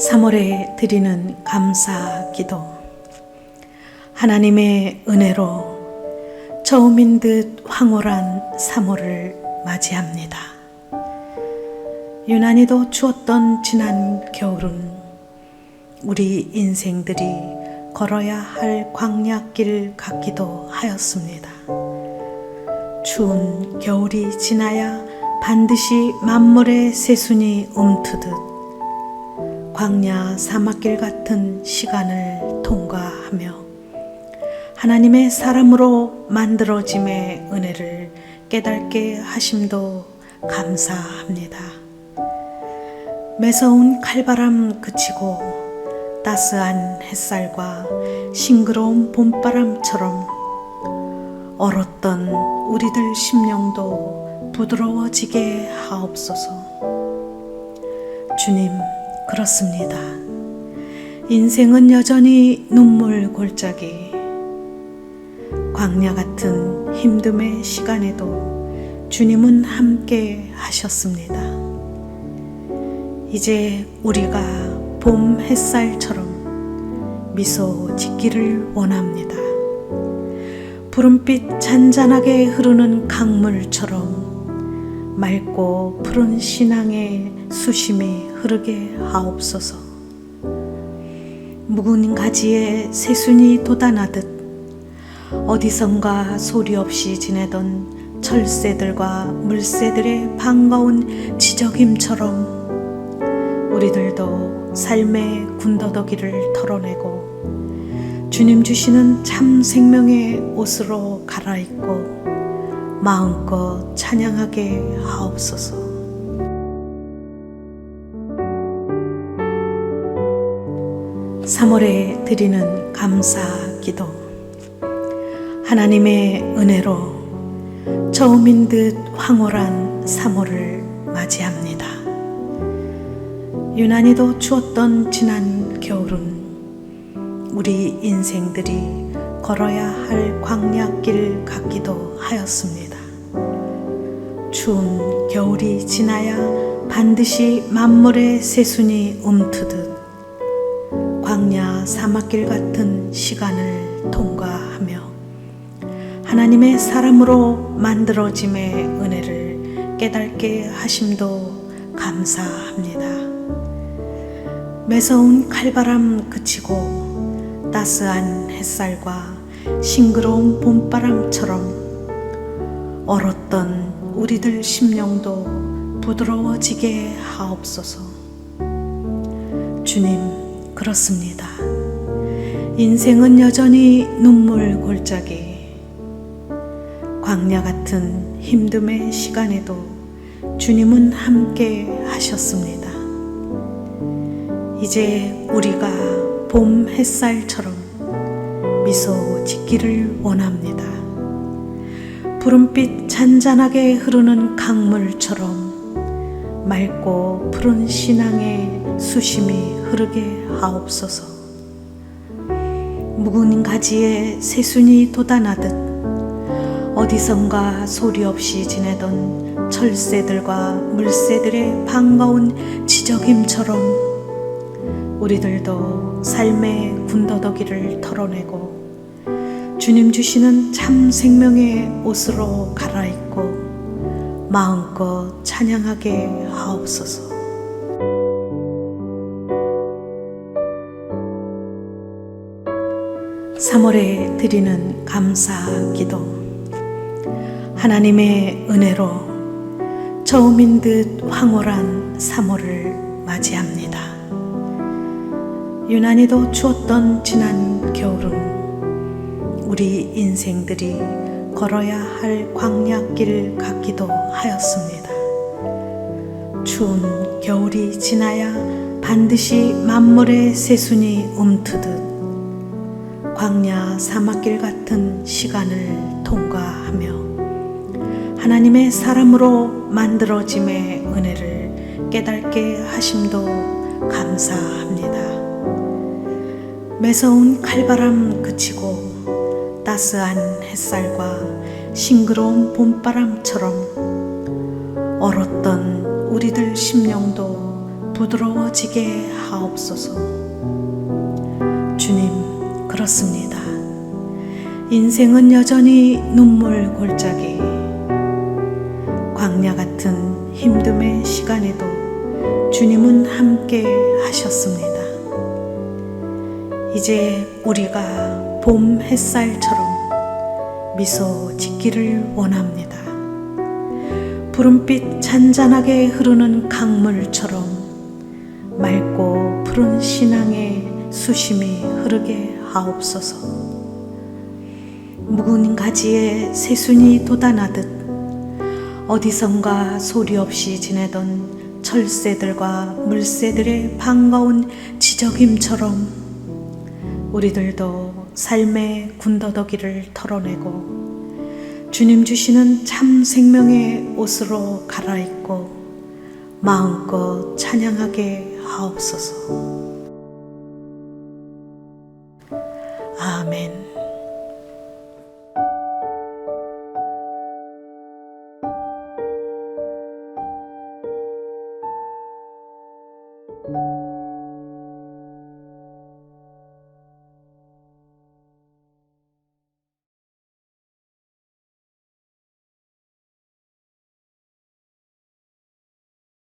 3월에 드리는 감사 기도. 하나님의 은혜로 처음인 듯 황홀한 3월을 맞이합니다. 유난히도 추웠던 지난 겨울은 우리 인생들이 걸어야 할 광야길 같기도 하였습니다. 추운 겨울이 지나야 반드시 만물의 새순이 움트듯 광야 사막길 같은 시간을 통과하며 하나님의 사람으로 만들어짐의 은혜를 깨닫게 하심도 감사합니다. 매서운 칼바람 그치고 따스한 햇살과 싱그러운 봄바람처럼 얼었던 우리들 심령도 부드러워지게 하옵소서. 주님, 그렇습니다. 인생은 여전히 눈물 골짜기. 광야 같은 힘듦의 시간에도 주님은 함께 하셨습니다. 이제 우리가 봄 햇살처럼 미소 짓기를 원합니다. 푸른빛 잔잔하게 흐르는 강물처럼 맑고 푸른 신앙의 수심이 흐르게 하옵소서. 묵은 가지에 새순이 돋아나듯 어디선가 소리 없이 지내던 철새들과 물새들의 반가운 지적임처럼 우리들도 삶의 군더더기를 털어내고 주님 주시는 참 생명의 옷으로 갈아입고 마음껏 찬양하게 하옵소서. 3월에 드리는 감사 기도. 하나님의 은혜로 처음인 듯 황홀한 3월을 맞이합니다. 유난히도 추웠던 지난 겨울은 우리 인생들이 걸어야 할 광야길 같기도 하였습니다. 추운 겨울이 지나야 반드시 만물의 새순이 움트듯 광야 사막길 같은 시간을 통과하며 하나님의 사람으로 만들어짐의 은혜를 깨닫게 하심도 감사합니다. 매서운 칼바람 그치고 따스한 햇살과 싱그러운 봄바람처럼 얼었던 우리들 심령도 부드러워지게 하옵소서. 주님, 그렇습니다. 인생은 여전히 눈물 골짜기. 광야 같은 힘듦의 시간에도 주님은 함께 하셨습니다. 이제 우리가 봄 햇살처럼 미소 짓기를 원합니다. 푸른빛 잔잔하게 흐르는 강물처럼 맑고 푸른 신앙의 수심이 흐르게 하옵소서. 묵은 가지에 새순이 돋아나듯 어디선가 소리 없이 지내던 철새들과 물새들의 반가운 지적임처럼 우리들도 삶의 군더더기를 털어내고 주님 주시는 참 생명의 옷으로 갈아입고 마음껏 찬양하게 하옵소서. 3월에 드리는 감사 기도. 하나님의 은혜로 처음인 듯 황홀한 3월을 맞이합니다. 유난히도 추웠던 지난 겨울은 우리 인생들이 걸어야 할 광야길 같기도 하였습니다. 추운 겨울이 지나야 반드시 만물의 새순이 움트듯 광야 사막길 같은 시간을 통과하며 하나님의 사람으로 만들어짐의 은혜를 깨닫게 하심도 감사합니다. 매서운 칼바람 그치고 따스한 햇살과 싱그러운 봄바람처럼 얼었던 우리들 심령도 부드러워지게 하옵소서. 주님, 그렇습니다. 인생은 여전히 눈물 골짜기. 광야 같은 힘듦의 시간에도 주님은 함께 하셨습니다. 이제 우리가 봄 햇살처럼 미소 짓기를 원합니다. 푸른빛 잔잔하게 흐르는 강물처럼 맑고 푸른 신앙의 수심이 흐르게 하옵소서. 묵은 가지에 새순이 돋아나듯 어디선가 소리 없이 지내던 철새들과 물새들의 반가운 지적임처럼 우리들도 삶의 군더더기를 털어내고 주님 주시는 참 생명의 옷으로 갈아입고 마음껏 찬양하게 하옵소서. 아멘.